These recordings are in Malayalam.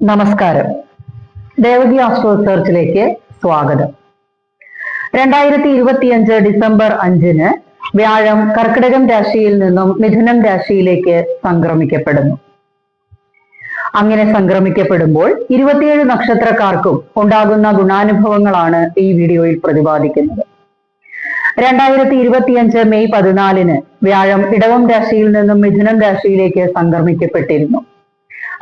നമസ്കാരം. ദേവകി ആസ്ട്രോ റിസർച്ചിലേക്ക് സ്വാഗതം. രണ്ടായിരത്തി ഇരുപത്തിയഞ്ച് ഡിസംബർ അഞ്ചിന് വ്യാഴം കർക്കിടകം രാശിയിൽ നിന്നും മിഥുനം രാശിയിലേക്ക് സംക്രമിക്കപ്പെടുന്നു. അങ്ങനെ സംക്രമിക്കപ്പെടുമ്പോൾ ഇരുപത്തിയേഴ് നക്ഷത്രക്കാർക്കും ഉണ്ടാകുന്ന ഗുണാനുഭവങ്ങളാണ് ഈ വീഡിയോയിൽ പ്രതിപാദിക്കുന്നത്. രണ്ടായിരത്തി ഇരുപത്തിയഞ്ച് മെയ് പതിനാലിന് വ്യാഴം ഇടവം രാശിയിൽ നിന്നും മിഥുനം രാശിയിലേക്ക് സംക്രമിക്കപ്പെട്ടിരുന്നു.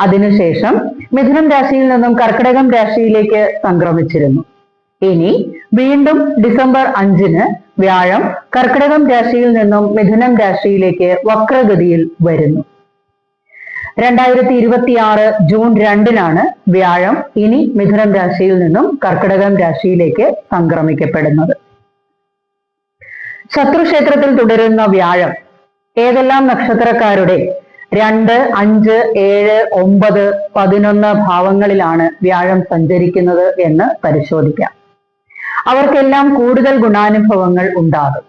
അതിനുശേഷം മിഥുനം രാശിയിൽ നിന്നും കർക്കിടകം രാശിയിലേക്ക് സംക്രമിച്ചിരുന്നു. ഇനി വീണ്ടും ഡിസംബർ അഞ്ചിന് വ്യാഴം കർക്കിടകം രാശിയിൽ നിന്നും മിഥുനം രാശിയിലേക്ക് വക്രഗതിയിൽ വരുന്നു. രണ്ടായിരത്തി ഇരുപത്തിയാറ് ജൂൺ രണ്ടിനാണ് വ്യാഴം ഇനി മിഥുനം രാശിയിൽ നിന്നും കർക്കിടകം രാശിയിലേക്ക് സംക്രമിക്കപ്പെടുന്നത്. ശത്രുക്ഷേത്രത്തിൽ തുടരുന്ന വ്യാഴം ഏതെല്ലാം നക്ഷത്രക്കാരുടെ രണ്ട് അഞ്ച് ഏഴ് ഒമ്പത് പതിനൊന്ന് ഭാവങ്ങളിലാണ് വ്യാഴം സഞ്ചരിക്കുന്നത് എന്ന് പരിശോധിക്കാം. അവർക്കെല്ലാം കൂടുതൽ ഗുണാനുഭവങ്ങൾ ഉണ്ടാകും.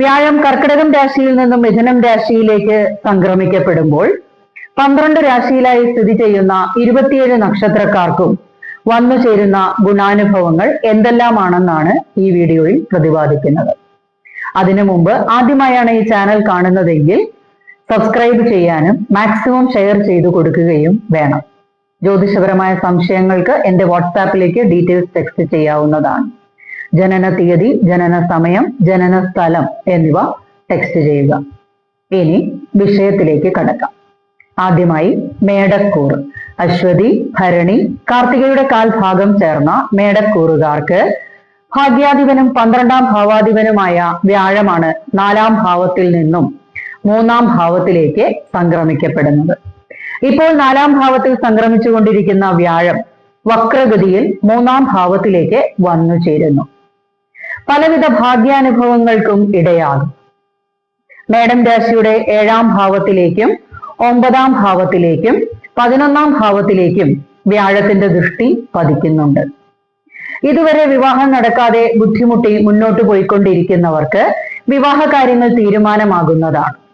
വ്യാഴം കർക്കിടകം രാശിയിൽ നിന്നും മിഥുനം രാശിയിലേക്ക് സംക്രമിക്കപ്പെടുമ്പോൾ പന്ത്രണ്ട് രാശിയിലായി സ്ഥിതി ചെയ്യുന്ന ഇരുപത്തിയേഴ് നക്ഷത്രക്കാർക്കും വന്നു ചേരുന്ന ഗുണാനുഭവങ്ങൾ എന്തെല്ലാമാണെന്നാണ് ഈ വീഡിയോയിൽ പ്രതിപാദിക്കുന്നത്. അതിനു മുമ്പ് ആദ്യമായാണ് ഈ ചാനൽ കാണുന്നതെങ്കിൽ സബ്സ്ക്രൈബ് ചെയ്യാനും മാക്സിമം ഷെയർ ചെയ്തു കൊടുക്കുകയും വേണം. ജ്യോതിഷപരമായ സംശയങ്ങൾക്ക് എന്റെ വാട്സാപ്പിലേക്ക് ഡീറ്റെയിൽസ് ടെക്സ്റ്റ് ചെയ്യാവുന്നതാണ്. ജനന തീയതി ജനന സമയം ജനന സ്ഥലം എന്നിവ ടെക്സ്റ്റ് ചെയ്യുക. ഇനി വിഷയത്തിലേക്ക് കടക്കാം. ആദ്യമായി മേടക്കൂർ. അശ്വതി ഭരണി കാർത്തികയുടെ കാൽഭാഗം ചേർന്ന മേടക്കൂറുകാർക്ക് ഭാഗ്യാധിപനും പന്ത്രണ്ടാം ഭാവാധിപനുമായ വ്യാഴമാണ് നാലാം ഭാവത്തിൽ നിന്നും മൂന്നാം ഭാവത്തിലേക്ക് സംക്രമിക്കപ്പെടുന്നത്. ഇപ്പോൾ നാലാം ഭാവത്തിൽ സംക്രമിച്ചുകൊണ്ടിരിക്കുന്ന വ്യാഴം വക്രഗതിയിൽ മൂന്നാം ഭാവത്തിലേക്ക് വന്നു ചേരുന്നു. പലവിധ ഭാഗ്യാനുഭവങ്ങൾക്കും ഇടയാകും. മേഡം രാശിയുടെ ഏഴാം ഭാവത്തിലേക്കും ഒമ്പതാം ഭാവത്തിലേക്കും പതിനൊന്നാം ഭാവത്തിലേക്കും വ്യാഴത്തിന്റെ ദൃഷ്ടി പതിക്കുന്നുണ്ട്. ഇതുവരെ വിവാഹം നടക്കാതെ ബുദ്ധിമുട്ടി മുന്നോട്ട് പോയിക്കൊണ്ടിരിക്കുന്നവർക്ക് വിവാഹ കാര്യങ്ങൾ തീരുമാനമാകുന്നതാണ്.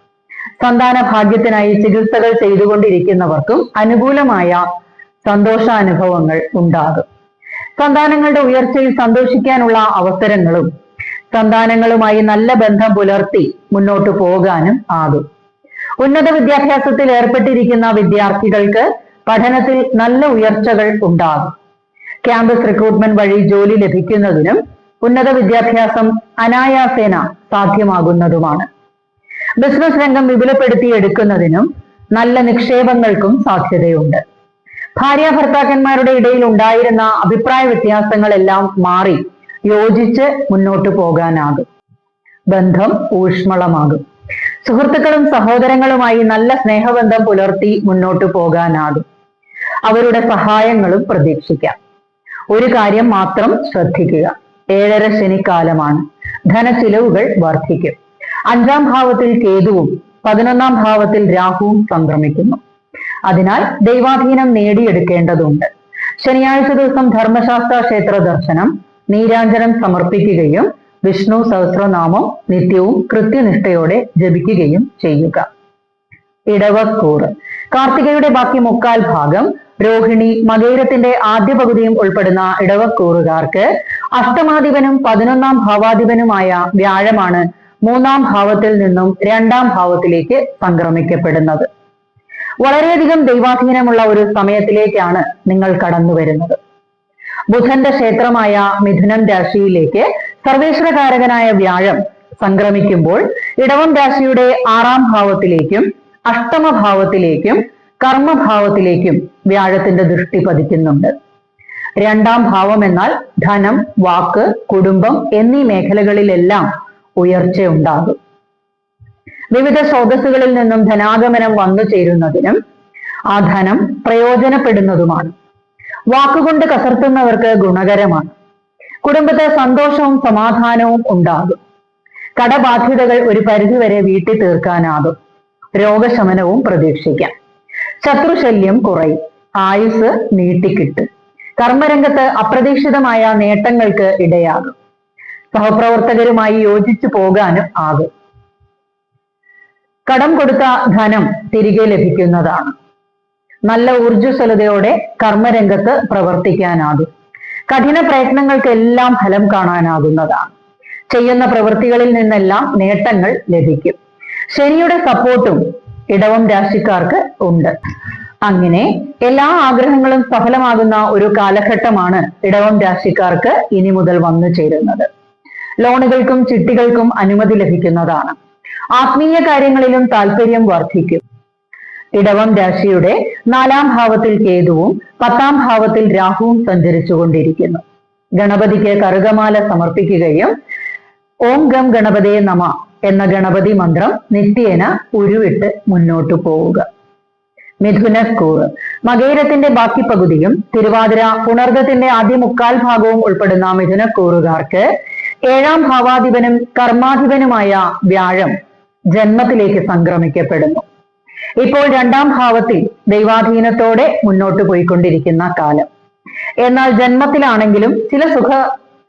സന്താന ഭാഗ്യത്തിനായി ചികിത്സകൾ ചെയ്തുകൊണ്ടിരിക്കുന്നവർക്കും അനുകൂലമായ സന്തോഷാനുഭവങ്ങൾ ഉണ്ടാകും. സന്താനങ്ങളുടെ ഉയർച്ചയിൽ സന്തോഷിക്കാനുള്ള അവസരങ്ങളും സന്താനങ്ങളുമായി നല്ല ബന്ധം പുലർത്തി മുന്നോട്ട് പോകാനും ആകും. ഉന്നത വിദ്യാഭ്യാസത്തിൽ ഏർപ്പെട്ടിരിക്കുന്ന വിദ്യാർത്ഥികൾക്ക് പഠനത്തിൽ നല്ല ഉയർച്ചകൾ ഉണ്ടാകും. ക്യാമ്പസ് റിക്രൂട്ട്മെന്റ് വഴി ജോലി ലഭിക്കുന്നതിനും ഉന്നത വിദ്യാഭ്യാസം അനായാസേന സാധ്യമാകുന്നതുമാണ്. ബിസിനസ് രംഗം വിപുലപ്പെടുത്തിയെടുക്കുന്നതിനും നല്ല നിക്ഷേപങ്ങൾക്കും സാധ്യതയുണ്ട്. ഭാര്യ ഭർത്താക്കന്മാരുടെ ഇടയിൽ ഉണ്ടായിരുന്ന അഭിപ്രായ വ്യത്യാസങ്ങളെല്ലാം മാറി യോജിച്ച് മുന്നോട്ട് പോകാനാകും. ബന്ധം ഊഷ്മളമാകും. സുഹൃത്തുക്കളും സഹോദരങ്ങളുമായി നല്ല സ്നേഹബന്ധം പുലർത്തി മുന്നോട്ട് പോകാനാകും. അവരുടെ സഹായങ്ങളും പ്രതീക്ഷിക്കാം. ഒരു കാര്യം മാത്രം ശ്രദ്ധിക്കുക. ഏഴര ശനിക്കാലമാണ്. ധനച്ചിലവുകൾ വർദ്ധിക്കും. അഞ്ചാം ഭാവത്തിൽ കേതുവും പതിനൊന്നാം ഭാവത്തിൽ രാഹുവും സംക്രമിക്കുന്നു. അതിനാൽ ദൈവാധീനം നേടിയെടുക്കേണ്ടതുണ്ട്. ശനിയാഴ്ച ദിവസം ധർമ്മശാസ്ത്ര ക്ഷേത്ര ദർശനം നീരാഞ്ജനം സമർപ്പിക്കുകയും വിഷ്ണു സഹസ്രനാമം നിത്യവും കൃത്യനിഷ്ഠയോടെ ജപിക്കുകയും ചെയ്യുക. ഇടവക്കൂറ് കാർത്തികയുടെ ബാക്കി മുക്കാൽ ഭാഗം രോഹിണി മകേരത്തിന്റെ ആദ്യ പകുതിയും ഉൾപ്പെടുന്ന ഇടവക്കൂറുകാർക്ക് അഷ്ടമാധിപനും പതിനൊന്നാം ഭാവാധിപനുമായ വ്യാഴമാണ് മൂന്നാം ഭാവത്തിൽ നിന്നും രണ്ടാം ഭാവത്തിലേക്ക് സംക്രമിക്കപ്പെടുന്നത്. വളരെയധികം ദൈവാധീനമുള്ള ഒരു സമയത്തിലേക്കാണ് നിങ്ങൾ കടന്നു വരുന്നത്. ബുധന്റെ ക്ഷേത്രമായ മിഥുനം രാശിയിലേക്ക് സർവേശ്വരകാരകനായ വ്യാഴം സംക്രമിക്കുമ്പോൾ ഇടവം രാശിയുടെ ആറാം ഭാവത്തിലേക്കും അഷ്ടമഭാവത്തിലേക്കും കർമ്മഭാവത്തിലേക്കും വ്യാഴത്തിന്റെ ദൃഷ്ടി പതിക്കുന്നുണ്ട്. രണ്ടാം ഭാവം എന്നാൽ ധനം വാക്ക് കുടുംബം എന്നീ മേഖലകളിലെല്ലാം ഉയർച്ചയുണ്ടാകും. വിവിധ സ്രോതസ്സുകളിൽ നിന്നും ധനാഗമനം വന്നു ചേരുന്നതിനും ആ ധനം പ്രയോജനപ്പെടുന്നതുമാണ്. വാക്കുകൊണ്ട് കസർത്തുന്നവർക്ക് ഗുണകരമാണ്. കുടുംബത്തെ സന്തോഷവും സമാധാനവും ഉണ്ടാകും. കടബാധ്യതകൾ ഒരു പരിധിവരെ വീട്ടി തീർക്കാനാകും. രോഗശമനവും പ്രതീക്ഷിക്കാം. ശത്രുശല്യം കുറയും. ആയുസ് നീട്ടിക്കിട്ടും. കർമ്മരംഗത്ത് അപ്രതീക്ഷിതമായ നേട്ടങ്ങൾക്ക് ഇടയാകും. സഹപ്രവർത്തകരുമായി യോജിച്ചു പോകാനും ആകും. കടം കൊടുത്ത ധനം തിരികെ ലഭിക്കുന്നതാണ്. നല്ല ഊർജസ്വലതയോടെ കർമ്മരംഗത്ത് പ്രവർത്തിക്കാനാകും. കഠിന പ്രയത്നങ്ങൾക്കെല്ലാം ഫലം കാണാനാകുന്നതാണ്. ചെയ്യുന്ന പ്രവൃത്തികളിൽ നിന്നെല്ലാം നേട്ടങ്ങൾ ലഭിക്കും. ശനിയുടെ സപ്പോർട്ടും ഇടവം രാശിക്കാർക്ക് ഉണ്ട്. അങ്ങനെ എല്ലാ ആഗ്രഹങ്ങളും സഫലമാകുന്ന ഒരു കാലഘട്ടമാണ് ഇടവം രാശിക്കാർക്ക് ഇനി മുതൽ വന്നു ചേരുന്നത് ലോണുകൾക്കും ചിട്ടികൾക്കും അനുമതി ലഭിക്കുന്നതാണ്. ആത്മീയ കാര്യങ്ങളിലും താല്പര്യം വർദ്ധിക്കും. ഇടവം രാശിയുടെ നാലാം ഭാവത്തിൽ കേതുവും പത്താം ഭാവത്തിൽ രാഹുവും സഞ്ചരിച്ചുകൊണ്ടിരിക്കുന്നു. ഗണപതിക്ക് കറുകമാല സമർപ്പിക്കുകയും ഓം ഗം ഗണപതേ നമ എന്ന ഗണപതി മന്ത്രം നിത്യേന ഉരുവിട്ട് മുന്നോട്ടു പോവുക. മിഥുനക്കൂറ് മകേരത്തിന്റെ ബാക്കി പകുതിയും തിരുവാതിര പുണർഗത്തിന്റെ ആദ്യ മുക്കാൽ ഭാഗവും ഉൾപ്പെടുന്ന മിഥുനക്കൂറുകാർക്ക് ഏഴാം ഭാവാധിപനും കർമാധിപനുമായ വ്യാഴം ജന്മത്തിലേക്ക് സംക്രമിക്കപ്പെടുന്നു. ഇപ്പോൾ രണ്ടാം ഭാവത്തിൽ ദൈവാധീനത്തോടെ മുന്നോട്ട് പോയിക്കൊണ്ടിരിക്കുന്ന കാലം. എന്നാൽ ജന്മത്തിലാണെങ്കിലും ചില സുഖ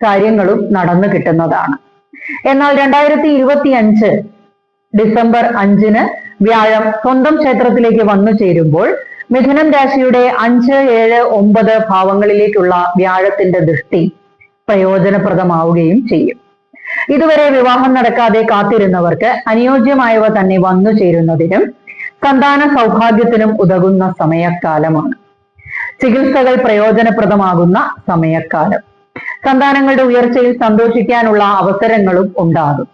കാര്യങ്ങളും നടന്നു കിട്ടുന്നതാണ്. എന്നാൽ രണ്ടായിരത്തി ഇരുപത്തി അഞ്ച് ഡിസംബർ അഞ്ചിന് വ്യാഴം സ്വന്തം ക്ഷേത്രത്തിലേക്ക് വന്നു ചേരുമ്പോൾ മിഥുനം രാശിയുടെ അഞ്ച് ഏഴ് ഒമ്പത് ഭാവങ്ങളിലേക്കുള്ള വ്യാഴത്തിന്റെ ദൃഷ്ടി പ്രയോജനപ്രദമാവുകയും ചെയ്യും. ഇതുവരെ വിവാഹം നടക്കാതെ കാത്തിരുന്നവർക്ക് അനുയോജ്യമായവ തന്നെ വന്നു ചേരുന്നതിനും സന്താന സൗഭാഗ്യത്തിനും ഉതകുന്ന സമയക്കാലമാണ്. ചികിത്സകൾ പ്രയോജനപ്രദമാകുന്ന സമയക്കാലം. സന്താനങ്ങളുടെ ഉയർച്ചയിൽ സന്തോഷിക്കാനുള്ള അവസരങ്ങളും ഉണ്ടാകും.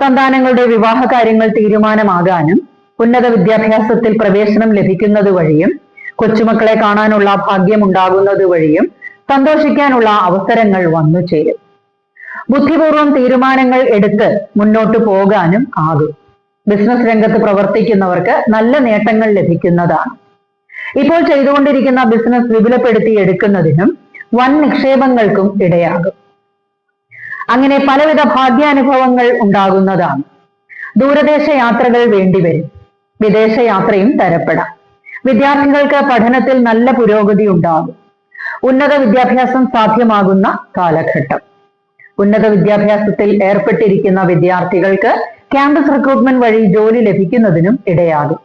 സന്താനങ്ങളുടെ വിവാഹ കാര്യങ്ങൾ തീരുമാനമാകാനും ഉന്നത വിദ്യാഭ്യാസത്തിൽ പ്രവേശനം ലഭിക്കുന്നത് വഴിയും കൊച്ചുമക്കളെ കാണാനുള്ള ഭാഗ്യം ഉണ്ടാകുന്നത് വഴിയും സന്തോഷിക്കാനുള്ള അവസരങ്ങൾ വന്നു ചേരും. ബുദ്ധിപൂർവം തീരുമാനങ്ങൾ എടുത്ത് മുന്നോട്ട് പോകാനും ആകും. ബിസിനസ് രംഗത്ത് പ്രവർത്തിക്കുന്നവർക്ക് നല്ല നേട്ടങ്ങൾ ലഭിക്കുന്നതാണ്. ഇപ്പോൾ ചെയ്തുകൊണ്ടിരിക്കുന്ന ബിസിനസ് വിപുലപ്പെടുത്തി എടുക്കുന്നതിനും വൻ നിക്ഷേപങ്ങൾക്കും ഇടയാകും. അങ്ങനെ പലവിധ ഭാഗ്യാനുഭവങ്ങൾ ഉണ്ടാകുന്നതാണ്. ദൂരദേശ യാത്രകൾ വേണ്ടിവരും വിദേശ യാത്രയും തരപ്പെടാം. വിദ്യാർത്ഥികൾക്ക് പഠനത്തിൽ നല്ല പുരോഗതി ഉണ്ടാകും. ഉന്നത വിദ്യാഭ്യാസം സാധ്യമാകുന്ന കാലഘട്ടം. ഉന്നത വിദ്യാഭ്യാസത്തിൽ ഏർപ്പെട്ടിരിക്കുന്ന വിദ്യാർത്ഥികൾക്ക് ക്യാമ്പസ് റിക്രൂട്ട്മെന്റ് വഴി ജോലി ലഭിക്കുന്നതിനും ഇടയാകും.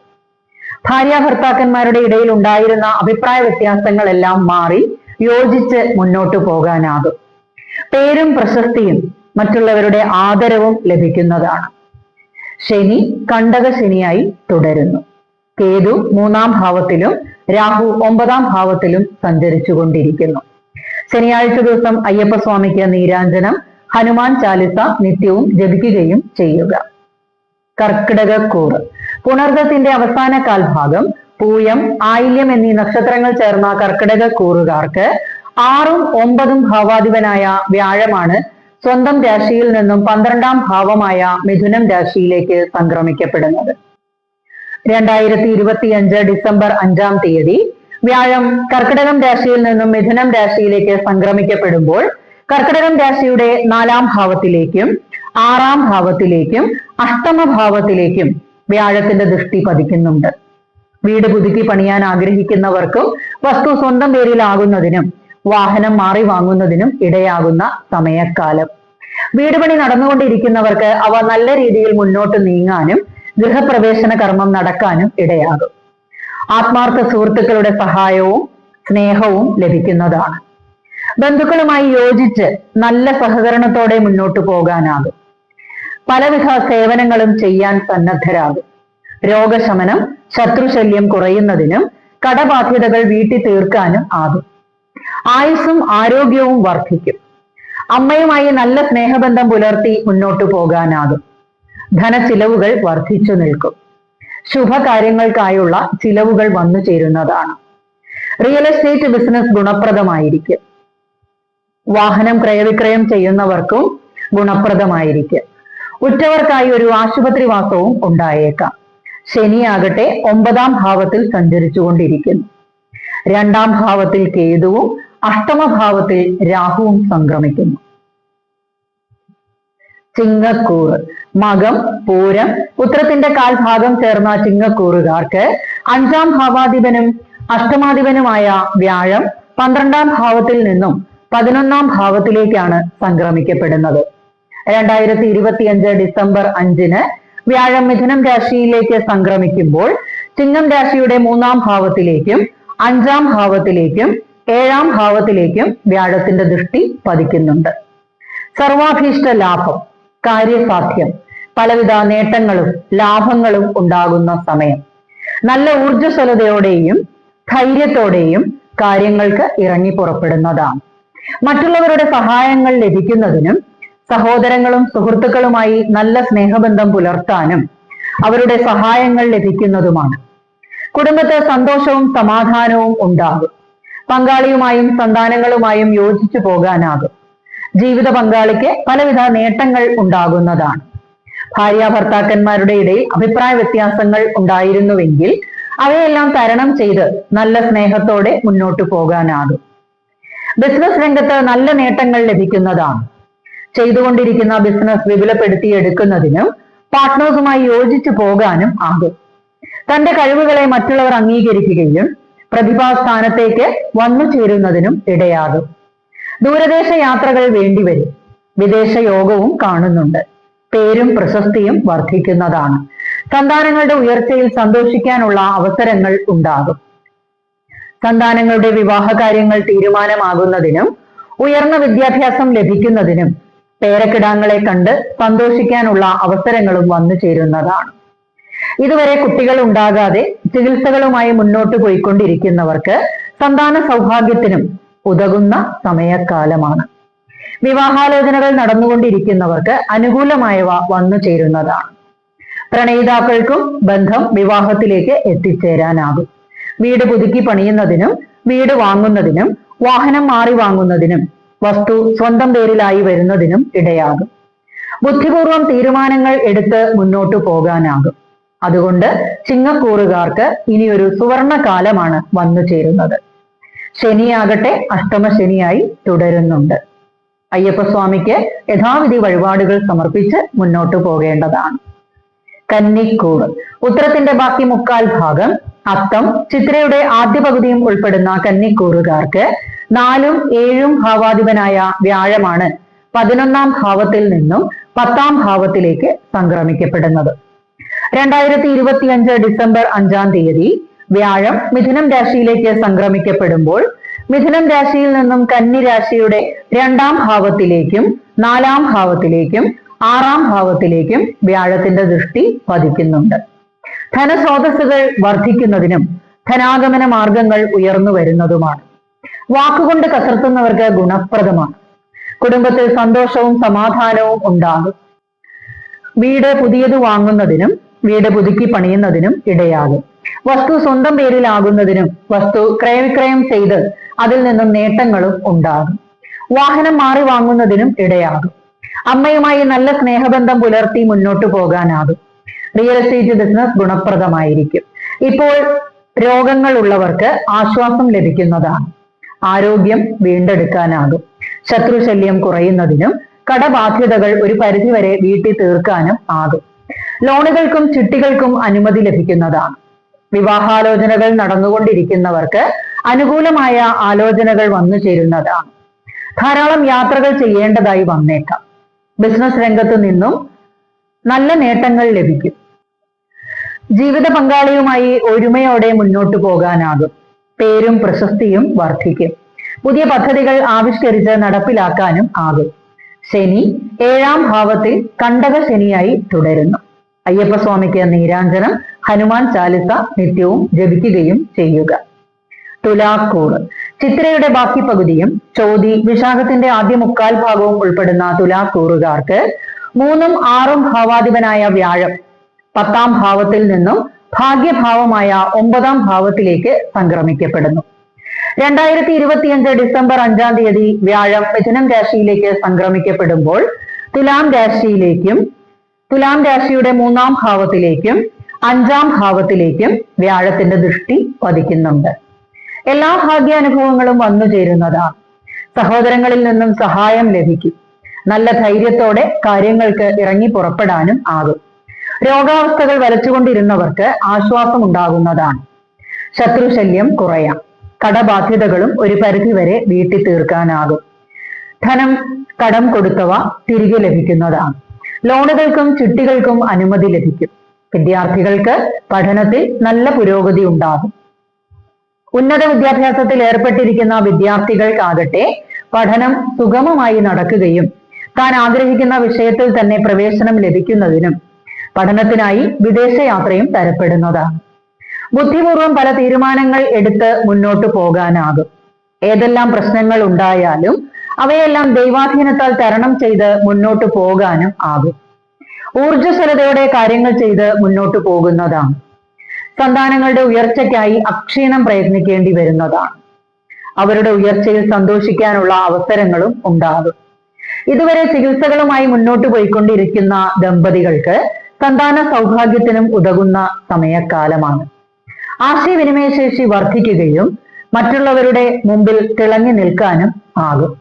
ഭാര്യ ഭർത്താക്കന്മാരുടെ ഇടയിൽ ഉണ്ടായിരുന്ന അഭിപ്രായ വ്യത്യാസങ്ങളെല്ലാം മാറി യോജിച്ച് മുന്നോട്ടു പോകാനാകും. പേരും പ്രശസ്തിയും മറ്റുള്ളവരുടെ ആദരവും ലഭിക്കുന്നതാണ്. ശനി കണ്ടക ശനിയായി തുടരുന്നു. കേതു മൂന്നാം ഭാവത്തിലും രാഹു ഒമ്പതാം ഭാവത്തിലും സഞ്ചരിച്ചു കൊണ്ടിരിക്കുന്നു ശനിയാഴ്ച ദിവസം അയ്യപ്പസ്വാമിക്ക് നീരാഞ്ജനം ഹനുമാൻ ചാലിസ നിത്യവും ജപിക്കുകയും ചെയ്യുക. കർക്കിടകക്കൂറ് പുണർദത്തിന്റെ അവസാന കാൽഭാഗം പൂയം ആയില്യം എന്നീ നക്ഷത്രങ്ങൾ ചേർന്ന കർക്കിടക കൂറുകാർക്ക് ആറും ഒമ്പതും ഭാവാധിപനായ വ്യാഴമാണ് സ്വന്തം രാശിയിൽ നിന്നും പന്ത്രണ്ടാം ഭാവമായ മിഥുനം രാശിയിലേക്ക് സംക്രമിക്കപ്പെടുന്നത്. രണ്ടായിരത്തി ഇരുപത്തിയഞ്ച് ഡിസംബർ അഞ്ചാം തീയതി. വ്യാഴം കർക്കിടകം രാശിയിൽ നിന്നും മിഥുനം രാശിയിലേക്ക് സംക്രമിക്കപ്പെടുമ്പോൾ കർക്കിടകം രാശിയുടെ നാലാം ഭാവത്തിലേക്കും ആറാം ഭാവത്തിലേക്കും അഷ്ടമ ഭാവത്തിലേക്കും വ്യാഴത്തിന്റെ ദൃഷ്ടി പതിക്കുന്നുണ്ട്. വീട് പുതുക്കി പണിയാൻ ആഗ്രഹിക്കുന്നവർക്കും വസ്തു സ്വന്തം പേരിലാകുന്നതിനും വാഹനം മാറി വാങ്ങുന്നതിനും ഇടയാകുന്ന സമയക്കാലം. വീട് പണി നടന്നുകൊണ്ടിരിക്കുന്നവർക്ക് അവ നല്ല രീതിയിൽ മുന്നോട്ട് നീങ്ങാനും ഗൃഹപ്രവേശന കർമ്മം നടക്കാനും ഇടയാകും. ആത്മാർത്ഥ സുഹൃത്തുക്കളുടെ സഹായവും സ്നേഹവും ലഭിക്കുന്നതാണ്. ബന്ധുക്കളുമായി യോജിച്ച് നല്ല സഹകരണത്തോടെ മുന്നോട്ടു പോകാനാകും. പലവിധ സേവനങ്ങളും ചെയ്യാൻ സന്നദ്ധരാകും. രോഗശമനം ശത്രുശല്യം കുറയുന്നതിനും കടബാധ്യതകൾ വീട്ടി തീർക്കാനും ആകും. ആയുസ്സും ആരോഗ്യവും വർദ്ധിക്കും. അമ്മയുമായി നല്ല സ്നേഹബന്ധം പുലർത്തി മുന്നോട്ടു പോകാനാകും. ധനച്ചിലവുകൾ വർദ്ധിച്ചു നിൽക്കും. ശുഭകാര്യങ്ങൾക്കായുള്ള ചിലവുകൾ വന്നു ചേരുന്നതാണ്. റിയൽ എസ്റ്റേറ്റ് ബിസിനസ് ഗുണപ്രദമായിരിക്കും. വാഹനം ക്രയവിക്രയം ചെയ്യുന്നവർക്കും ഗുണപ്രദമായിരിക്കും. ഉറ്റവർക്കായി ഒരു ആശുപത്രി വാസവും ഉണ്ടായേക്കാം. ശനിയാകട്ടെ ഒമ്പതാം ഭാവത്തിൽ സഞ്ചരിച്ചുകൊണ്ടിരിക്കുന്നു. രണ്ടാം ഭാവത്തിൽ കേതുവും അഷ്ടമഭാവത്തിൽ രാഹുവും സംക്രമിക്കുന്നു. ചിങ്ങക്കൂറ്. മകം പൂരം പുത്രത്തിന്റെ കാൽഭാഗം ചേർന്ന ചിങ്ങക്കൂറുകാർക്ക് അഞ്ചാം ഭാവാധിപനും അഷ്ടമാധിപനുമായ വ്യാഴം പന്ത്രണ്ടാം ഭാവത്തിൽ നിന്നും പതിനൊന്നാം ഭാവത്തിലേക്കാണ് സംക്രമിക്കപ്പെടുന്നത്. രണ്ടായിരത്തി ഇരുപത്തിയഞ്ച് ഡിസംബർ അഞ്ചിന് വ്യാഴം മിഥുനം രാശിയിലേക്ക് സംക്രമിക്കുമ്പോൾ ചിങ്ങം രാശിയുടെ മൂന്നാം ഭാവത്തിലേക്കും അഞ്ചാം ഭാവത്തിലേക്കും ഏഴാം ഭാവത്തിലേക്കും വ്യാഴത്തിന്റെ ദൃഷ്ടി പതിക്കുന്നുണ്ട്. സർവാഭീഷ്ട ലാഭം. കാര്യസാധ്യം. പലവിധ നേട്ടങ്ങളും ലാഭങ്ങളും ഉണ്ടാകുന്ന സമയം. നല്ല ഊർജസ്വലതയോടെയും ധൈര്യത്തോടെയും കാര്യങ്ങൾക്ക് ഇറങ്ങി പുറപ്പെടുന്നതാണ്. മറ്റുള്ളവരുടെ സഹായങ്ങൾ ലഭിക്കുന്നതിനും സഹോദരങ്ങളും സുഹൃത്തുക്കളുമായി നല്ല സ്നേഹബന്ധം പുലർത്താനും അവരുടെ സഹായങ്ങൾ ലഭിക്കുന്നതുമാണ്. കുടുംബത്തെ സന്തോഷവും സമാധാനവും ഉണ്ടാകും. പങ്കാളിയുമായും സന്താനങ്ങളുമായും യോജിച്ചു പോകാനാകും. ജീവിത പങ്കാളിക്ക് പലവിധ നേട്ടങ്ങൾ ഉണ്ടാകുന്നതാണ്. ഭാര്യ ഭർത്താക്കന്മാരുടെ ഇടയിൽ അഭിപ്രായ വ്യത്യാസങ്ങൾ ഉണ്ടായിരുന്നുവെങ്കിൽ അവയെല്ലാം തരണം ചെയ്ത് നല്ല സ്നേഹത്തോടെ മുന്നോട്ട് പോകാനാകും. ബിസിനസ് രംഗത്ത് നല്ല നേട്ടങ്ങൾ ലഭിക്കുന്നതാണ്. ചെയ്തുകൊണ്ടിരിക്കുന്ന ബിസിനസ് വിപുലപ്പെടുത്തിയെടുക്കുന്നതിനും പാർട്ട്നേഴ്സുമായി യോജിച്ചു പോകാനും ആകും. തന്റെ കഴിവുകളെ മറ്റുള്ളവർ അംഗീകരിക്കുകയും പ്രതിഭാസ്ഥാനത്തേക്ക് വന്നു ചേരുന്നതിനും ഇടയാകും. ദൂരദേശ യാത്രകൾ വേണ്ടിവരും വിദേശ യോഗവും കാണുന്നുണ്ട്. പേരും പ്രശസ്തിയും വർദ്ധിക്കുന്നതാണ്. സന്താനങ്ങളുടെ ഉയർച്ചയിൽ സന്തോഷിക്കാനുള്ള അവസരങ്ങൾ ഉണ്ടാകും. സന്താനങ്ങളുടെ വിവാഹ കാര്യങ്ങൾ തീരുമാനമാകുന്നതിനും ഉയർന്ന വിദ്യാഭ്യാസം ലഭിക്കുന്നതിനും പേരക്കിടാങ്ങളെ കണ്ട് സന്തോഷിക്കാനുള്ള അവസരങ്ങളും വന്നു ചേരുന്നതാണ്. ഇതുവരെ കുട്ടികൾ ഉണ്ടാകാതെ ചികിത്സകളുമായി മുന്നോട്ട് പോയിക്കൊണ്ടിരിക്കുന്നവർക്ക് സന്താന സൗഭാഗ്യത്തിനും ഉതകുന്ന സമയക്കാലമാണ്. വിവാഹാലോചനകൾ നടന്നുകൊണ്ടിരിക്കുന്നവർക്ക് അനുകൂലമായവ വന്നു ചേരുന്നതാണ്. പ്രണയിതാക്കൾക്കും ബന്ധം വിവാഹത്തിലേക്ക് എത്തിച്ചേരാനാകും. വീട് പുതുക്കി പണിയുന്നതിനും വീട് വാങ്ങുന്നതിനും വാഹനം മാറി വാങ്ങുന്നതിനും വസ്തു സ്വന്തം പേരിലായി വരുന്നതിനും ഇടയാകും. ബുദ്ധിപൂർവം തീരുമാനങ്ങൾ എടുത്ത് മുന്നോട്ടു പോകാനാകും. അതുകൊണ്ട് ചിങ്ങക്കൂറുകാർക്ക് ഇനിയൊരു സുവർണ കാലമാണ് വന്നു ചേരുന്നത്. ശനിയാകട്ടെ അഷ്ടമ ശനിയായി തുടരുന്നുണ്ട്. അയ്യപ്പസ്വാമിക്ക് യഥാവിധി വഴിപാടുകൾ സമർപ്പിച്ച് മുന്നോട്ട് പോകേണ്ടതാണ്. കന്നിക്കൂട് ഉത്തരത്തിന്റെ ബാക്കി മുക്കാൽ ഭാഗം അത്തം ചിത്രയുടെ ആദ്യ പകുതിയും ഉൾപ്പെടുന്ന കന്നിക്കൂറുകാർക്ക് നാലും ഏഴും ഭാവാധിപനായ വ്യാഴമാണ് പതിനൊന്നാം ഭാവത്തിൽ നിന്നും പത്താം ഭാവത്തിലേക്ക് സംക്രമിക്കപ്പെടുന്നത്. രണ്ടായിരത്തി ഇരുപത്തിയഞ്ച് ഡിസംബർ അഞ്ചാം തീയതി വ്യാഴം മിഥുനം രാശിയിലേക്ക് സംക്രമിക്കപ്പെടുമ്പോൾ മിഥുനം രാശിയിൽ നിന്നും കന്നി രാശിയുടെ രണ്ടാം ഭാവത്തിലേക്കും നാലാം ഭാവത്തിലേക്കും ആറാം ഭാവത്തിലേക്കും വ്യാഴത്തിന്റെ ദൃഷ്ടി പതിക്കുന്നുണ്ട്. ധനസ്രോതസ്സുകൾ വർദ്ധിക്കുന്നതിനും ധനാഗമന മാർഗങ്ങൾ ഉയർന്നു വരുന്നതുമാണ്. വാക്കുകൊണ്ട് കസർത്തുന്നവർക്ക് ഗുണപ്രദമാണ്. കുടുംബത്തിൽ സന്തോഷവും സമാധാനവും ഉണ്ടാകും. വീട് പുതിയത് വാങ്ങുന്നതിനും വീട് പുതുക്കി പണിയുന്നതിനും ഇടയാകും. വസ്തു സ്വന്തം പേരിലാകുന്നതിനും വസ്തു ക്രയവിക്രയം ചെയ്ത് അതിൽ നിന്നും നേട്ടങ്ങളും ഉണ്ടാകും. വാഹനം മാറി വാങ്ങുന്നതിനും ഇടയാകും. അമ്മയുമായി നല്ല സ്നേഹബന്ധം പുലർത്തി മുന്നോട്ട് പോകാനാകും. റിയൽ എസ്റ്റേറ്റ് ബിസിനസ് ഗുണപ്രദമായിരിക്കും. ഇപ്പോൾ രോഗങ്ങൾ ഉള്ളവർക്ക് ആശ്വാസം ലഭിക്കുന്നതാണ്. ആരോഗ്യം വീണ്ടെടുക്കാനാകും. ശത്രുശല്യം കുറയുന്നതിനും കടബാധ്യതകൾ ഒരു പരിധിവരെ വീട്ടിൽ തീർക്കാനും ആകും. ലോണുകൾക്കും ചിട്ടികൾക്കും അനുമതി ലഭിക്കുന്നതാണ്. വിവാഹാലോചനകൾ നടന്നുകൊണ്ടിരിക്കുന്നവർക്ക് അനുകൂലമായ ആലോചനകൾ വന്നു ചേരുന്നതാണ്. ധാരാളം യാത്രകൾ ചെയ്യേണ്ടതായി വന്നേക്കാം. ബിസിനസ് രംഗത്തു നിന്നും നല്ല നേട്ടങ്ങൾ ലഭിക്കും. ജീവിത പങ്കാളിയുമായി ഒരുമയോടെ മുന്നോട്ട് പോകാനാകും. പേരും പ്രശസ്തിയും വർദ്ധിക്കും. പുതിയ പദ്ധതികൾ ആവിഷ്കരിച്ച് നടപ്പിലാക്കാനും ആകും. ശനി ഏഴാം ഭാവത്തിൽ കണ്ടക ശനിയായി തുടരുന്നു. അയ്യപ്പസ്വാമിക്ക് നീരാഞ്ജനം. ഹനുമാൻ ചാലിസ നിത്യവും ജപിക്കുകയും ചെയ്യുക. തുലാക്കൂർ. ചിത്രയുടെ ബാക്കി പകുതിയും ചോതി വിശാഖത്തിന്റെ ആദ്യ മുക്കാൽ ഭാഗവും ഉൾപ്പെടുന്ന തുലാക്കൂറുകാർക്ക് മൂന്നും ആറും ഭാവാധിപനായ വ്യാഴം പത്താം ഭാവത്തിൽ നിന്നും ഭാഗ്യഭാവമായ ഒമ്പതാം ഭാവത്തിലേക്ക് സംക്രമിക്കപ്പെടുന്നു. രണ്ടായിരത്തി ഇരുപത്തിയഞ്ച് ഡിസംബർ അഞ്ചാം തീയതി വ്യാഴം മിഥുനം രാശിയിലേക്ക് സംക്രമിക്കപ്പെടുമ്പോൾ തുലാം രാശിയിലേക്കും തുലാം രാശിയുടെ മൂന്നാം ഭാവത്തിലേക്കും അഞ്ചാം ഭാവത്തിലേക്കും വ്യാഴത്തിന്റെ ദൃഷ്ടി പതിക്കുന്നുണ്ട്. എല്ലാ ഭാഗ്യാനുഭവങ്ങളും വന്നു ചേരുന്നതാണ് സഹോദരങ്ങളിൽ നിന്നും സഹായം ലഭിക്കും. നല്ല ധൈര്യത്തോടെ കാര്യങ്ങൾക്ക് ഇറങ്ങി പുറപ്പെടാനും ആകും. രോഗാവസ്ഥകൾ വരച്ചുകൊണ്ടിരുന്നവർക്ക് ആശ്വാസം ഉണ്ടാകുന്നതാണ്. ശത്രുശല്യം കുറയാം. കടബാധ്യതകളും ഒരു പരിധിവരെ വീട്ടി തീർക്കാനാകും ധനം കടം കൊടുത്തവ തിരികെ ലഭിക്കുന്നതാണ്. ലോണുകൾക്കും ചിട്ടികൾക്കും അനുമതി ലഭിക്കും. വിദ്യാർത്ഥികൾക്ക് പഠനത്തിൽ നല്ല പുരോഗതി ഉണ്ടാകും. ഉന്നത വിദ്യാഭ്യാസത്തിൽ ഏർപ്പെട്ടിരിക്കുന്ന വിദ്യാർത്ഥികൾക്കാകട്ടെ പഠനം സുഗമമായി നടക്കുകയും താൻ ആഗ്രഹിക്കുന്ന വിഷയത്തിൽ തന്നെ പ്രവേശനം ലഭിക്കുന്നതിനും പഠനത്തിനായി വിദേശയാത്രയും തരപ്പെടുന്നതാണ്. ബുദ്ധിപൂർവം പല തീരുമാനങ്ങൾ എടുത്ത് മുന്നോട്ട് പോകാനാകും. ഏതെല്ലാം പ്രശ്നങ്ങൾ ഉണ്ടായാലും അവയെല്ലാം ദൈവാധീനത്താൽ തരണം ചെയ്ത് മുന്നോട്ട് പോകാനും ആകും. ഊർജസ്വലതയോടെ കാര്യങ്ങൾ ചെയ്ത് മുന്നോട്ട് പോകുന്നതാണ്. സന്താനങ്ങളുടെ ഉയർച്ചയ്ക്കായി അക്ഷീണം പ്രയത്നിക്കേണ്ടി വരുന്നതാണ്. അവരുടെ ഉയർച്ചയിൽ സന്തോഷിക്കാനുള്ള അവസരങ്ങളും ഉണ്ടാകും. ഇതുവരെ ചികിത്സകളുമായി മുന്നോട്ട് പോയിക്കൊണ്ടിരിക്കുന്ന ദമ്പതികൾക്ക് സന്താന സൗഭാഗ്യത്തിനും ഉതകുന്ന സമയക്കാലമാണ്. ആശയവിനിമയ ശേഷി വർദ്ധിക്കുകയും മറ്റുള്ളവരുടെ മുമ്പിൽ തിളങ്ങി നിൽക്കാനും ആകും.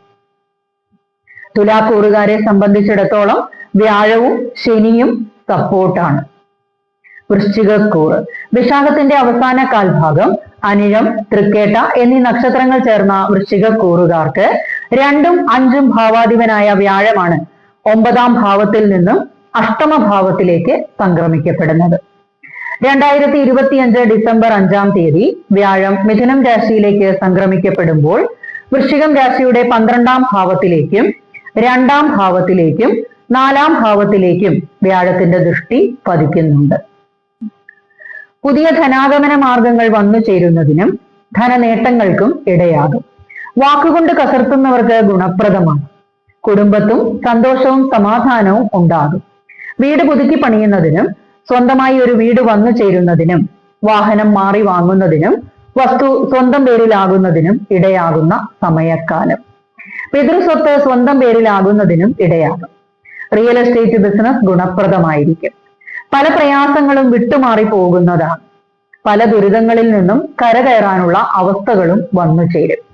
തുലാക്കൂറുകാരെ സംബന്ധിച്ചിടത്തോളം വ്യാഴവും ശനിയും സപ്പോർട്ടാണ് വൃശ്ചികക്കൂറ് വിശാഖത്തിന്റെ അവസാന കാൽഭാഗം അനിഴം തൃക്കേട്ട എന്നീ നക്ഷത്രങ്ങൾ ചേർന്ന വൃശ്ചികക്കൂറുകാർക്ക് രണ്ടും അഞ്ചും ഭാവാധിപനായ വ്യാഴമാണ് ഒമ്പതാം ഭാവത്തിൽ നിന്നും അഷ്ടമഭാവത്തിലേക്ക് സംക്രമിക്കപ്പെടുന്നത്. രണ്ടായിരത്തി ഇരുപത്തിയഞ്ച് ഡിസംബർ അഞ്ചാം തീയതി വ്യാഴം മിഥുനം രാശിയിലേക്ക് സംക്രമിക്കപ്പെടുമ്പോൾ വൃശ്ചികം രാശിയുടെ പന്ത്രണ്ടാം ഭാവത്തിലേക്കും രണ്ടാം ഭാവത്തിലേക്കും നാലാം ഭാവത്തിലേക്കും വ്യാഴത്തിന്റെ ദൃഷ്ടി പതിക്കുന്നുണ്ട്. പുതിയ ധനാഗമന മാർഗങ്ങൾ വന്നു ചേരുന്നതിനും ധനനേട്ടങ്ങൾക്കും ഇടയാകും. വാക്കുകൊണ്ട് കസർത്തുന്നവർക്ക് ഗുണപ്രദമാണ്. കുടുംബത്തും സന്തോഷവും സമാധാനവും ഉണ്ടാകും. വീട് പുതുക്കി പണിയുന്നതിനും സ്വന്തമായി ഒരു വീട് വന്നു ചേരുന്നതിനും വാഹനം മാറി വാങ്ങുന്നതിനും വസ്തു സ്വന്തം പേരിലാകുന്നതിനും ഇടയാകുന്ന സമയക്കാലം. പിതൃസ്വത്ത് സ്വന്തം പേരിലാകുന്നതിനും ഇടയാകും. റിയൽ എസ്റ്റേറ്റ് ബിസിനസ് ഗുണപ്രദമായിരിക്കും. പല പ്രയാസങ്ങളും വിട്ടുമാറി പോകുന്നതാണ്. പല ദുരിതങ്ങളിൽ നിന്നും കരകയറാനുള്ള അവസ്ഥകളും വന്നു ചേരും.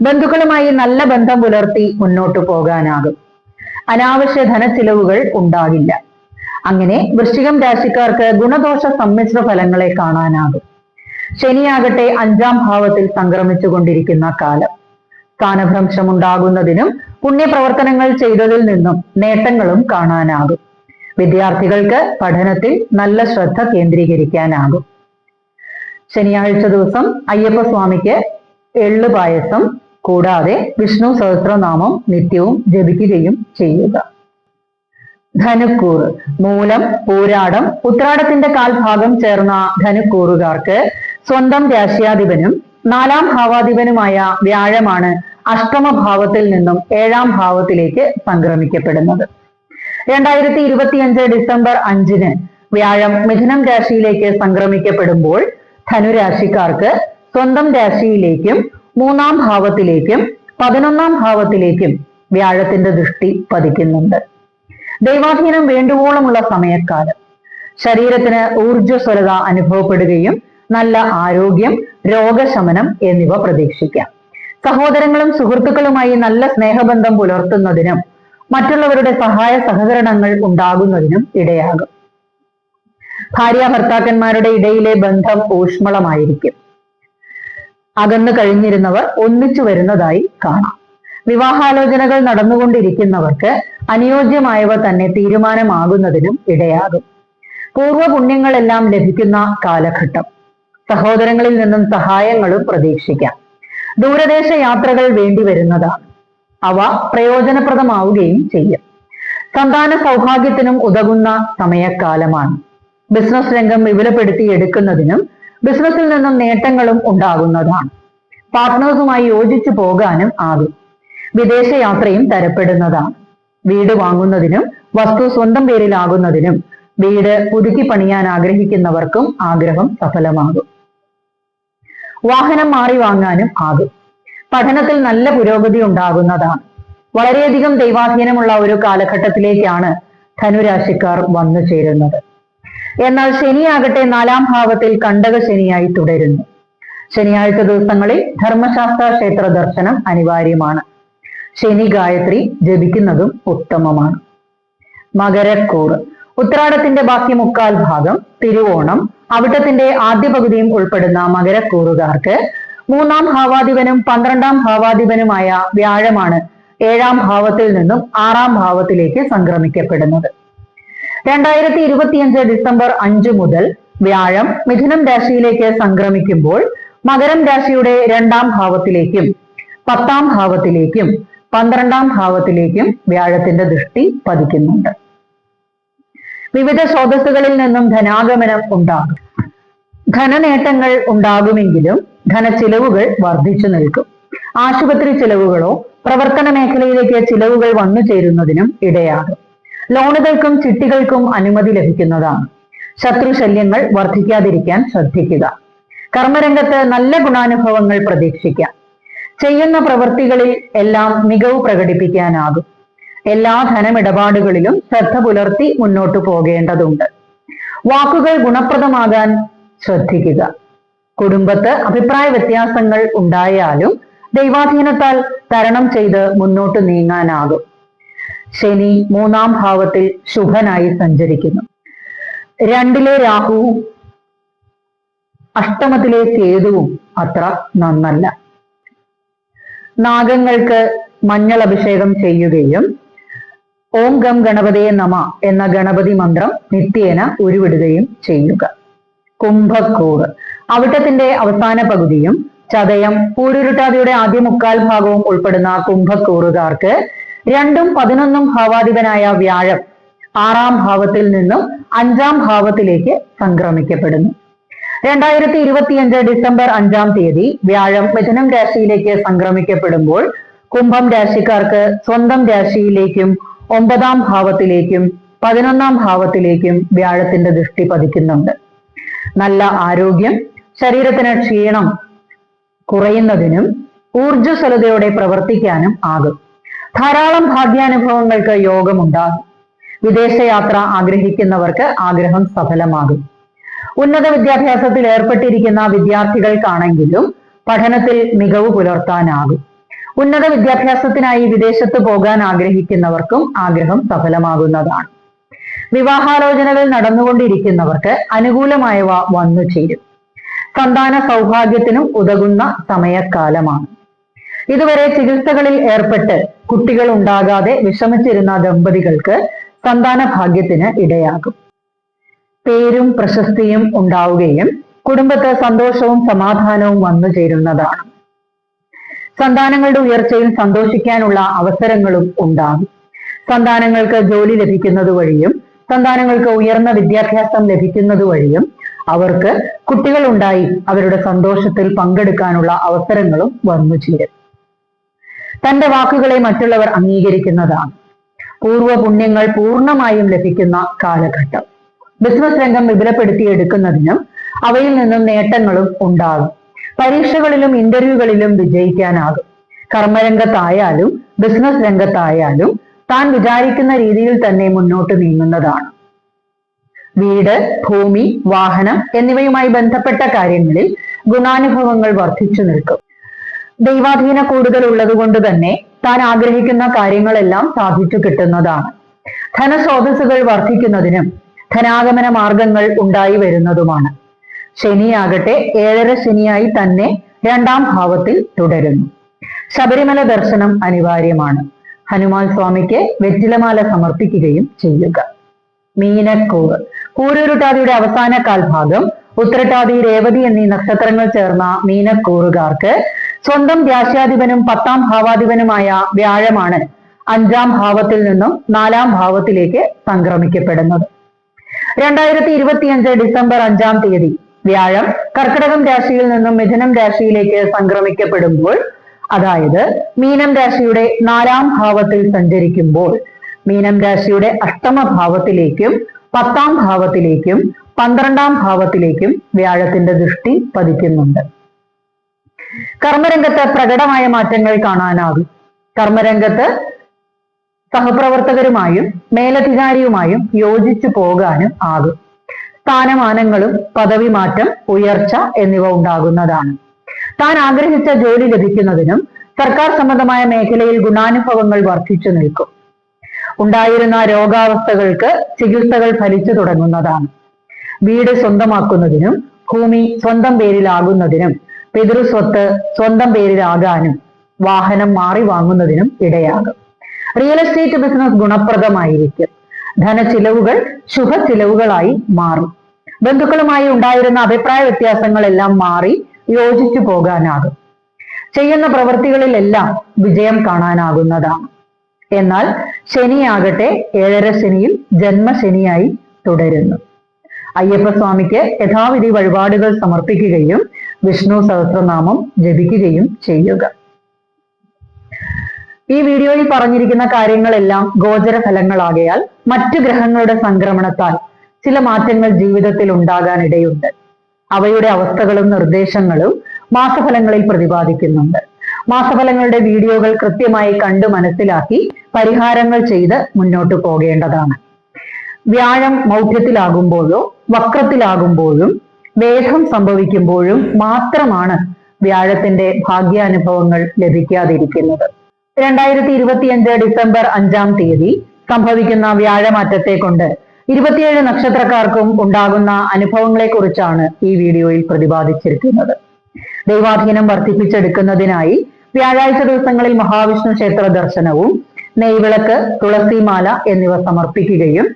ബന്ധുക്കളുമായി നല്ല ബന്ധം പുലർത്തി മുന്നോട്ടു പോകാനാകും. അനാവശ്യ ധന ചിലവുകൾ ഉണ്ടാകില്ല. അങ്ങനെ വൃശ്ചികം രാശിക്കാർക്ക് ഗുണദോഷ സമ്മിശ്ര ഫലങ്ങളെ കാണാനാകും. ശനിയാകട്ടെ അഞ്ചാം ഭാവത്തിൽ സംക്രമിച്ചു കൊണ്ടിരിക്കുന്ന കാലം. സ്ഥാനഭ്രംശം ഉണ്ടാകുന്നതിനും പുണ്യപ്രവർത്തനങ്ങൾ ചെയ്തതിൽ നിന്നും നേട്ടങ്ങളും കാണാനാകും. വിദ്യാർത്ഥികൾക്ക് പഠനത്തിൽ നല്ല ശ്രദ്ധ കേന്ദ്രീകരിക്കാനാകും. ശനിയാഴ്ച ദിവസം അയ്യപ്പസ്വാമിക്ക് എള്ളു പായസം കൂടാതെ വിഷ്ണു സഹസ്രനാമം നിത്യവും ജപിക്കുകയും ചെയ്യുക. ധനുക്കൂറ്. മൂലം പൂരാടം ഉത്രാടത്തിന്റെ കാൽഭാഗം ചേർന്ന ധനുക്കൂറുകാർക്ക് സ്വന്തം രാശ്യാധിപനും നാലാം ഭാവാധിപനുമായ വ്യാഴമാണ് അഷ്ടമ ഭാവത്തിൽ നിന്നും ഏഴാം ഭാവത്തിലേക്ക് സംക്രമിക്കപ്പെടുന്നത്. രണ്ടായിരത്തി ഇരുപത്തിയഞ്ച് ഡിസംബർ അഞ്ചിന് വ്യാഴം മിഥുനം രാശിയിലേക്ക് സംക്രമിക്കപ്പെടുമ്പോൾ ധനുരാശിക്കാർക്ക് സ്വന്തം രാശിയിലേക്കും മൂന്നാം ഭാവത്തിലേക്കും പതിനൊന്നാം ഭാവത്തിലേക്കും വ്യാഴത്തിന്റെ ദൃഷ്ടി പതിക്കുന്നുണ്ട്. ദൈവാധീനം വേണ്ടുവോളമുള്ള സമയക്കാലം. ശരീരത്തിന് ഊർജസ്വലത അനുഭവപ്പെടുകയും നല്ല ആരോഗ്യം രോഗശമനം എന്നിവ പ്രതീക്ഷിക്കാം. സഹോദരങ്ങളും സുഹൃത്തുക്കളുമായി നല്ല സ്നേഹബന്ധം പുലർത്തുന്നതിനും മറ്റുള്ളവരുടെ സഹായ സഹകരണങ്ങൾ ഉണ്ടാകുന്നതിനും ഇടയാകും. ഭാര്യ ഭർത്താക്കന്മാരുടെ ഇടയിലെ ബന്ധം ഊഷ്മളമായിരിക്കും. അകന്നു കഴിഞ്ഞിരുന്നവർ ഒന്നിച്ചു വരുന്നതായി കാണാം. വിവാഹാലോചനകൾ നടന്നുകൊണ്ടിരിക്കുന്നവർക്ക് അനുയോജ്യമായവ തന്നെ തീരുമാനമാകുന്നതിനും ഇടയാകും. പൂർവ പുണ്യങ്ങളെല്ലാം ലഭിക്കുന്ന കാലഘട്ടം. സഹോദരങ്ങളിൽ നിന്നും സഹായങ്ങളും പ്രതീക്ഷിക്കാം. ദൂരദേശ യാത്രകൾ വേണ്ടി വരുന്നതാണ്. അവ പ്രയോജനപ്രദമാവുകയും ചെയ്യും. സന്താന സൗഭാഗ്യത്തിനും ഉതകുന്ന സമയക്കാലമാണ്. ബിസിനസ് രംഗം വിപുലപ്പെടുത്തി എടുക്കുന്നതിനും ബിസിനസ്സിൽ നിന്നും നേട്ടങ്ങളും ഉണ്ടാകുന്നതാണ്. പാർട്ട്നേഴ്സുമായി യോജിച്ചു പോകാനും ആകും. വിദേശ യാത്രയും തരപ്പെടുന്നതാണ്. വീട് വാങ്ങുന്നതിനും വസ്തു സ്വന്തം പേരിലാകുന്നതിനും വീട് പുതുക്കി പണിയാൻ ആഗ്രഹിക്കുന്നവർക്കും ആഗ്രഹം സഫലമാകും. വാഹനം മാറി വാങ്ങാനും ആകും. പഠനത്തിൽ നല്ല പുരോഗതി ഉണ്ടാകുന്നതാണ്. വളരെയധികം ദൈവാധീനമുള്ള ഒരു കാലഘട്ടത്തിലേക്കാണ് ധനുരാശിക്കാർ വന്നു ചേരുന്നത്. എന്നാൽ ശനിയാകട്ടെ നാലാം ഭാവത്തിൽ കണ്ടക ശനിയായി തുടരുന്നു. ശനിയാഴ്ച ദിവസങ്ങളിൽ ധർമ്മശാസ്ത്ര ക്ഷേത്ര ദർശനം അനിവാര്യമാണ്. ശനി ഗായത്രി ജപിക്കുന്നതും ഉത്തമമാണ്. മകരക്കൂർ. ഉത്രാടത്തിന്റെ ബാക്കി മുക്കാൽ ഭാഗം തിരുവോണം അവിട്ടത്തിന്റെ ആദ്യ പകുതിയും ഉൾപ്പെടുന്ന മകരക്കൂറുകാർക്ക് മൂന്നാം ഭാവാധിപനും പന്ത്രണ്ടാം ഭാവാധിപനുമായ വ്യാഴമാണ് ഏഴാം ഭാവത്തിൽ നിന്നും ആറാം ഭാവത്തിലേക്ക് സംക്രമിക്കപ്പെടുന്നത്. രണ്ടായിരത്തി ഇരുപത്തിയഞ്ച് ഡിസംബർ അഞ്ചു മുതൽ വ്യാഴം മിഥുനം രാശിയിലേക്ക് സംക്രമിക്കുമ്പോൾ മകരം രാശിയുടെ രണ്ടാം ഭാവത്തിലേക്കും പത്താം ഭാവത്തിലേക്കും പന്ത്രണ്ടാം ഭാവത്തിലേക്കും വ്യാഴത്തിന്റെ ദൃഷ്ടി പതിക്കുന്നുണ്ട്. വിവിധ സ്രോതസ്സുകളിൽ നിന്നും ധനാഗമനം ഉണ്ടാകും. ധനനേട്ടങ്ങൾ ഉണ്ടാകുമെങ്കിലും ധനച്ചിലവുകൾ വർദ്ധിച്ചു നിൽക്കും. ആശുപത്രി ചിലവുകളോ പ്രവർത്തന മേഖലയിലേക്ക് ചിലവുകൾ വന്നു ചേരുന്നതിനും ഇടയാകും. ലോണുകൾക്കും ചിട്ടികൾക്കും അനുമതി ലഭിക്കുന്നതാണ്. ശത്രുശല്യങ്ങൾ വർദ്ധിക്കാതിരിക്കാൻ ശ്രദ്ധിക്കുക. കർമ്മരംഗത്ത് നല്ല ഗുണാനുഭവങ്ങൾ പ്രതീക്ഷിക്കാം. ചെയ്യുന്ന പ്രവൃത്തികളിൽ എല്ലാം മികവ് പ്രകടിപ്പിക്കാനാകും. എല്ലാ ധനമിടപാടുകളിലും ശ്രദ്ധ പുലർത്തി മുന്നോട്ടു പോകേണ്ടതുണ്ട്. വാക്കുകൾ ഗുണപ്രദമാകാൻ ശ്രദ്ധിക്കുക. കുടുംബത്ത് അഭിപ്രായ വ്യത്യാസങ്ങൾ ഉണ്ടായാലും ദൈവാധീനത്താൽ തരണം ചെയ്ത് മുന്നോട്ട് നീങ്ങാനാകും. ശനി മൂന്നാം ഭാവത്തിൽ ശുഭനായി സഞ്ചരിക്കുന്നു. രണ്ടിലെ രാഹുവും അഷ്ടമത്തിലെ കേതുവും അത്ര നന്നല്ല. നാഗങ്ങൾക്ക് മഞ്ഞൾ അഭിഷേകം ചെയ്യുകയും ഓം ഗം ഗണപതയെ നമ എന്ന ഗണപതി മന്ത്രം നിത്യേന ഉരുവിടുകയും ചെയ്യുക. കുംഭക്കൂറ്. അവിട്ടത്തിന്റെ അവസാന പകുതിയും ചതയം പൂരുരുട്ടാതിയുടെ ആദ്യ മുക്കാൽ ഭാഗവും ഉൾപ്പെടുന്ന കുംഭക്കൂറുകാർക്ക് രണ്ടും പതിനൊന്നും ഭാവാധിപനായ വ്യാഴം ആറാം ഭാവത്തിൽ നിന്നും അഞ്ചാം ഭാവത്തിലേക്ക് സംക്രമിക്കപ്പെടുന്നു. രണ്ടായിരത്തി ഇരുപത്തിയഞ്ച് ഡിസംബർ അഞ്ചാം തീയതി വ്യാഴം മിഥുനം രാശിയിലേക്ക് സംക്രമിക്കപ്പെടുമ്പോൾ കുംഭം രാശിക്കാർക്ക് സ്വന്തം രാശിയിലേക്കും ഒമ്പതാം ഭാവത്തിലേക്കും പതിനൊന്നാം ഭാവത്തിലേക്കും വ്യാഴത്തിന്റെ ദൃഷ്ടി പതിക്കുന്നുണ്ട്. നല്ല ആരോഗ്യം ശരീരത്തിന് ക്ഷീണം കുറയുന്നതിനും ഊർജസ്വലതയോടെ പ്രവർത്തിക്കാനും ആകും. ധാരാളം ഭാഗ്യാനുഭവങ്ങൾക്ക് യോഗമുണ്ടാകും. വിദേശയാത്ര ആഗ്രഹിക്കുന്നവർക്ക് ആഗ്രഹം സഫലമാകും. ഉന്നത വിദ്യാഭ്യാസത്തിൽ ഏർപ്പെട്ടിരിക്കുന്ന വിദ്യാർത്ഥികൾക്കാണെങ്കിലും പഠനത്തിൽ മികവ് പുലർത്താനാകും. ഉന്നത വിദ്യാഭ്യാസത്തിനായി വിദേശത്ത് പോകാൻ ആഗ്രഹിക്കുന്നവർക്കും ആഗ്രഹം സഫലമാകുന്നതാണ്. വിവാഹാലോചനകൾ നടന്നുകൊണ്ടിരിക്കുന്നവർക്ക് അനുകൂലമായവ വന്നു ചേരും. സന്താന സൗഭാഗ്യത്തിനും ഉതകുന്ന സമയക്കാലമാണ്. ഇതുവരെ ചികിത്സകളിൽ ഏർപ്പെട്ട് കുട്ടികൾ ഉണ്ടാകാതെ വിഷമിച്ചിരുന്ന ദമ്പതികൾക്ക് സന്താന ഭാഗ്യത്തിന് ഇടയാകും. പേരും പ്രശസ്തിയും ഉണ്ടാവുകയും കുടുംബത്ത് സന്തോഷവും സമാധാനവും വന്നു ചേരുന്നതാണ്. സന്താനങ്ങളുടെ ഉയർച്ചയിൽ സന്തോഷിക്കാനുള്ള അവസരങ്ങളും ഉണ്ടാകും. സന്താനങ്ങൾക്ക് ജോലി ലഭിക്കുന്നത് വഴിയും സന്താനങ്ങൾക്ക് ഉയർന്ന വിദ്യാഭ്യാസം ലഭിക്കുന്നത് വഴിയും അവർക്ക് കുട്ടികൾ ഉണ്ടായി അവരുടെ സന്തോഷത്തിൽ പങ്കെടുക്കാനുള്ള അവസരങ്ങളും വന്നു ചേരും. തന്റെ വാക്കുകളെ മറ്റുള്ളവർ അംഗീകരിക്കുന്നതാണ്. പൂർവ പുണ്യങ്ങൾ പൂർണമായും ലഭിക്കുന്ന കാലഘട്ടം. ബിസിനസ് രംഗം വിപുലപ്പെടുത്തിയെടുക്കുന്നതിനും അവയിൽ നിന്നും നേട്ടങ്ങളും ഉണ്ടാകും. പരീക്ഷകളിലും ഇന്റർവ്യൂകളിലും വിജയിക്കാനാകും. കർമ്മരംഗത്തായാലും ബിസിനസ് രംഗത്തായാലും താൻ വിചാരിക്കുന്ന രീതിയിൽ തന്നെ മുന്നോട്ട് നീങ്ങുന്നതാണ്. വീട് ഭൂമി വാഹനം എന്നിവയുമായി ബന്ധപ്പെട്ട കാര്യങ്ങളിൽ ഗുണാനുഭവങ്ങൾ വർദ്ധിച്ചു നിൽക്കും. ദൈവാധീന കൂടുതൽ ഉള്ളതുകൊണ്ട് തന്നെ താൻ ആഗ്രഹിക്കുന്ന കാര്യങ്ങളെല്ലാം സാധിച്ചു കിട്ടുന്നതാണ്. ധനസ്രോതസ്സുകൾ വർദ്ധിക്കുന്നതിനും ധനാഗമന മാർഗങ്ങൾ ഉണ്ടായി വരുന്നതുമാണ്. ശനിയാകട്ടെ ഏഴര ശനിയായി തന്നെ രണ്ടാം ഭാവത്തിൽ തുടരുന്നു. ശബരിമല ദർശനം അനിവാര്യമാണ്. ഹനുമാൻ സ്വാമിക്ക് വെറ്റിലമാല സമർപ്പിക്കുകയും ചെയ്യുക. മീനക്കൂവ്. കൂരൂരുട്ടാതിയുടെ അവസാന കാൽഭാഗം ഉത്തരട്ടാതി രേവതി എന്നീ നക്ഷത്രങ്ങൾ ചേർന്ന മീനക്കൂറുകാർക്ക് സ്വന്തം രാശ്യാധിപനും പത്താം ഭാവാധിപനുമായ വ്യാഴമാണ് അഞ്ചാം ഭാവത്തിൽ നിന്നും നാലാം ഭാവത്തിലേക്ക് സംക്രമിക്കപ്പെടുന്നത്. രണ്ടായിരത്തി ഇരുപത്തിയഞ്ച് ഡിസംബർ അഞ്ചാം തീയതി വ്യാഴം കർക്കിടകം രാശിയിൽ നിന്നും മിഥുനം രാശിയിലേക്ക് സംക്രമിക്കപ്പെടുമ്പോൾ അതായത് മീനം രാശിയുടെ നാലാം ഭാവത്തിൽ സഞ്ചരിക്കുമ്പോൾ മീനം രാശിയുടെ അഷ്ടമ ഭാവത്തിലേക്കും പത്താം ഭാവത്തിലേക്കും പന്ത്രണ്ടാം ഭാവത്തിലേക്കും വ്യാഴത്തിന്റെ ദൃഷ്ടി പതിക്കുന്നുണ്ട്. കർമ്മരംഗത്ത് പ്രകടമായ മാറ്റങ്ങൾ കാണാനാകും. കർമ്മരംഗത്ത് സഹപ്രവർത്തകരുമായും മേലധികാരിയുമായും യോജിച്ചു പോകാനും ആകും. സ്ഥാനമാനങ്ങളും പദവി മാറ്റം ഉയർച്ച എന്നിവ ഉണ്ടാകുന്നതാണ്. താൻ ആഗ്രഹിച്ച ജോലി ലഭിക്കുന്നതിനും സർക്കാർ സംബന്ധമായ മേഖലയിൽ ഗുണാനുഭവങ്ങൾ വർദ്ധിച്ചു നിൽക്കും. ഉണ്ടായിരുന്ന രോഗാവസ്ഥകൾക്ക് ചികിത്സകൾ ഫലിച്ചു തുടങ്ങുന്നതാണ്. വീട് സ്വന്തമാക്കുന്നതിനും ഭൂമി സ്വന്തം പേരിലാകുന്നതിനും പിതൃസ്വത്ത് സ്വന്തം പേരിലാകാനും വാഹനം മാറി വാങ്ങുന്നതിനും ഇടയാകും. റിയൽ എസ്റ്റേറ്റ് ബിസിനസ് ഗുണപ്രദമായിരിക്കും. ധനച്ചിലവുകൾ ശുഭച്ചിലവുകളായി മാറും. ബന്ധുക്കളുമായി ഉണ്ടായിരുന്ന അഭിപ്രായ വ്യത്യാസങ്ങളെല്ലാം മാറി യോജിച്ചു പോകാനാകും. ചെയ്യുന്ന പ്രവൃത്തികളിലെല്ലാം വിജയം കാണാനാകുന്നതാണ്. എന്നാൽ ശനിയാകട്ടെ ഏഴര ശനിയിൽ ജന്മശനിയായി തുടരുന്നു. അയ്യപ്പസ്വാമിക്ക് യഥാവിധി വഴിപാടുകൾ സമർപ്പിക്കുകയും വിഷ്ണു സഹസ്രനാമം ജപിക്കുകയും ചെയ്യുക. ഈ വീഡിയോയിൽ പറഞ്ഞിരിക്കുന്ന കാര്യങ്ങളെല്ലാം ഗോചര ഫലങ്ങളാകയാൽ മറ്റു ഗ്രഹങ്ങളുടെ സംക്രമണത്താൽ ചില മാറ്റങ്ങൾ ജീവിതത്തിൽ ഉണ്ടാകാനിടയുണ്ട്. അവയുടെ അവസ്ഥകളും നിർദ്ദേശങ്ങളും മാസഫലങ്ങളിൽ പ്രതിപാദിക്കുന്നുണ്ട്. മാസഫലങ്ങളുടെ വീഡിയോകൾ കൃത്യമായി കണ്ടു മനസ്സിലാക്കി പരിഹാരങ്ങൾ ചെയ്ത് മുന്നോട്ട് പോകേണ്ടതാണ്. വ്യാഴം മൗഢ്യത്തിലാകുമ്പോഴോ വക്രത്തിലാകുമ്പോഴും വേഷം സംഭവിക്കുമ്പോഴും മാത്രമാണ് വ്യാഴത്തിന്റെ ഭാഗ്യാനുഭവങ്ങൾ ലഭിക്കാതിരിക്കുന്നത്. രണ്ടായിരത്തി ഇരുപത്തിയഞ്ച് ഡിസംബർ അഞ്ചാം തീയതി സംഭവിക്കുന്ന വ്യാഴമാറ്റത്തെ കൊണ്ട് ഇരുപത്തിയേഴ് നക്ഷത്രക്കാർക്കും ഉണ്ടാകുന്ന അനുഭവങ്ങളെ കുറിച്ചാണ് ഈ വീഡിയോയിൽ പ്രതിപാദിച്ചിരിക്കുന്നത്. ദൈവാധീനം വർദ്ധിപ്പിച്ചെടുക്കുന്നതിനായി വ്യാഴാഴ്ച ദിവസങ്ങളിൽ മഹാവിഷ്ണു ക്ഷേത്ര ദർശനവും നെയ്വിളക്ക് തുളസിമാല എന്നിവ സമർപ്പിക്കുകയും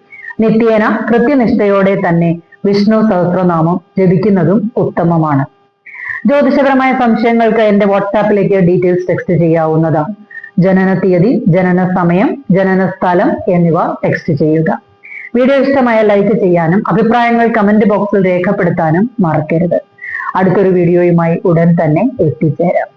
നിത്യേന കൃത്യനിഷ്ഠയോടെ തന്നെ വിഷ്ണു സഹസ്രനാമം ജപിക്കുന്നതും ഉത്തമമാണ്. ജ്യോതിഷപരമായ സംശയങ്ങൾക്ക് എന്റെ വാട്സാപ്പിലേക്ക് ഡീറ്റെയിൽസ് ടെക്സ്റ്റ് ചെയ്യാവുന്നതാണ്. ജനന തീയതി ജനന സമയം ജനന സ്ഥലം എന്നിവ ടെക്സ്റ്റ് ചെയ്യുക. വീഡിയോ ഇഷ്ടമായ ലൈക്ക് ചെയ്യാനും അഭിപ്രായങ്ങൾ കമന്റ് ബോക്സിൽ രേഖപ്പെടുത്താനും മറക്കരുത്. അടുത്തൊരു വീഡിയോയുമായി ഉടൻ തന്നെ എത്തിച്ചേരാം.